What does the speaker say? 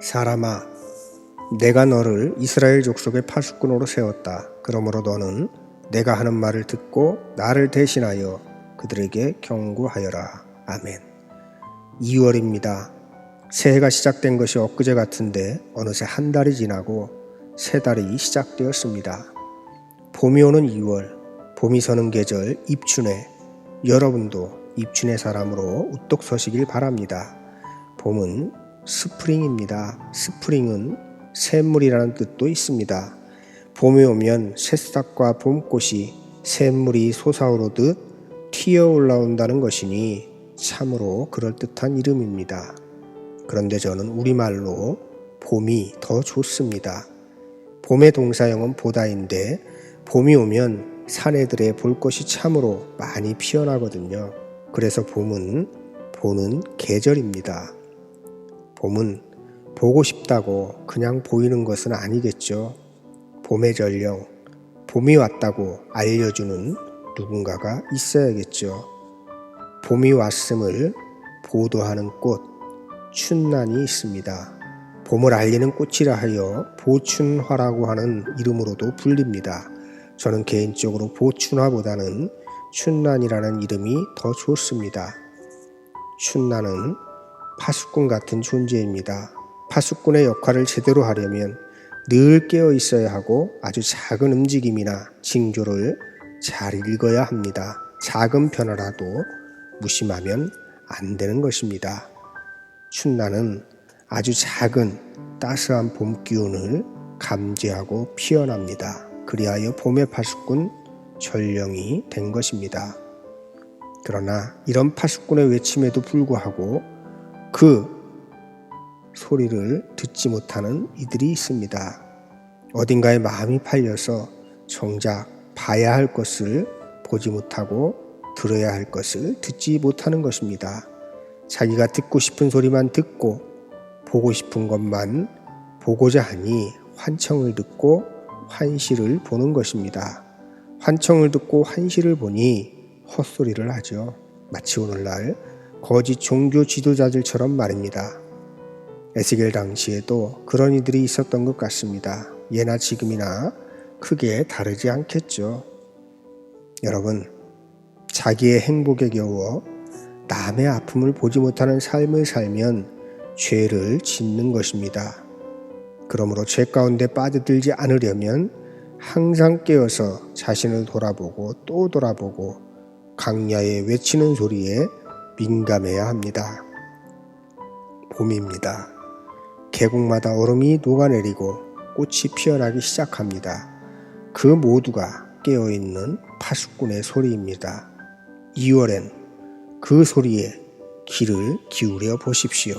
사람아, 내가 너를 이스라엘 족속의 파수꾼으로 세웠다. 그러므로 너는 내가 하는 말을 듣고 나를 대신하여 그들에게 경고하여라. 아멘. 2월입니다. 새해가 시작된 것이 엊그제 같은데 어느새 한 달이 지나고 새 달이 시작되었습니다. 봄이 오는 2월, 봄이 서는 계절 입춘에 여러분도 입춘의 사람으로 우뚝 서시길 바랍니다. 봄은 스프링입니다. 스프링은 샘물이라는 뜻도 있습니다. 봄이 오면 새싹과 봄꽃이 샘물이 솟아오르듯 튀어 올라온다는 것이니 참으로 그럴듯한 이름입니다. 그런데 저는 우리말로 봄이 더 좋습니다. 봄의 동사형은 보다인데 봄이 오면 사내들의 볼 것이 참으로 많이 피어나거든요. 그래서 봄은 보는 계절입니다. 봄은 보고 싶다고 그냥 보이는 것은 아니겠죠. 봄의 전령, 봄이 왔다고 알려주는 누군가가 있어야겠죠. 봄이 왔음을 보도하는 꽃, 춘난이 있습니다. 봄을 알리는 꽃이라 하여 보춘화라고 하는 이름으로도 불립니다. 저는 개인적으로 보춘화보다는 춘난이라는 이름이 더 좋습니다. 춘난은 파수꾼 같은 존재입니다. 파수꾼의 역할을 제대로 하려면 늘 깨어 있어야 하고 아주 작은 움직임이나 징조를 잘 읽어야 합니다. 작은 변화라도 무심하면 안 되는 것입니다. 춘나는 아주 작은 따스한 봄 기운을 감지하고 피어납니다. 그리하여 봄의 파수꾼 전령이 된 것입니다. 그러나 이런 파수꾼의 외침에도 불구하고 그 소리를 듣지 못하는 이들이 있습니다. 어딘가에 마음이 팔려서 정작 봐야 할 것을 보지 못하고 들어야 할 것을 듣지 못하는 것입니다. 자기가 듣고 싶은 소리만 듣고 보고 싶은 것만 보고자 하니 환청을 듣고 환시를 보는 것입니다. 환청을 듣고 환시를 보니 헛소리를 하죠. 마치 오늘날 거짓 종교 지도자들처럼 말입니다. 에스겔 당시에도 그런 이들이 있었던 것 같습니다. 예나 지금이나 크게 다르지 않겠죠. 여러분, 자기의 행복에 겨워 남의 아픔을 보지 못하는 삶을 살면 죄를 짓는 것입니다. 그러므로 죄 가운데 빠져들지 않으려면 항상 깨어서 자신을 돌아보고 또 돌아보고 강야에 외치는 소리에 민감해야 합니다. 봄입니다. 계곡마다 얼음이 녹아내리고 꽃이 피어나기 시작합니다. 그 모두가 깨어있는 파수꾼의 소리입니다. 2월엔 그 소리에 귀를 기울여 보십시오.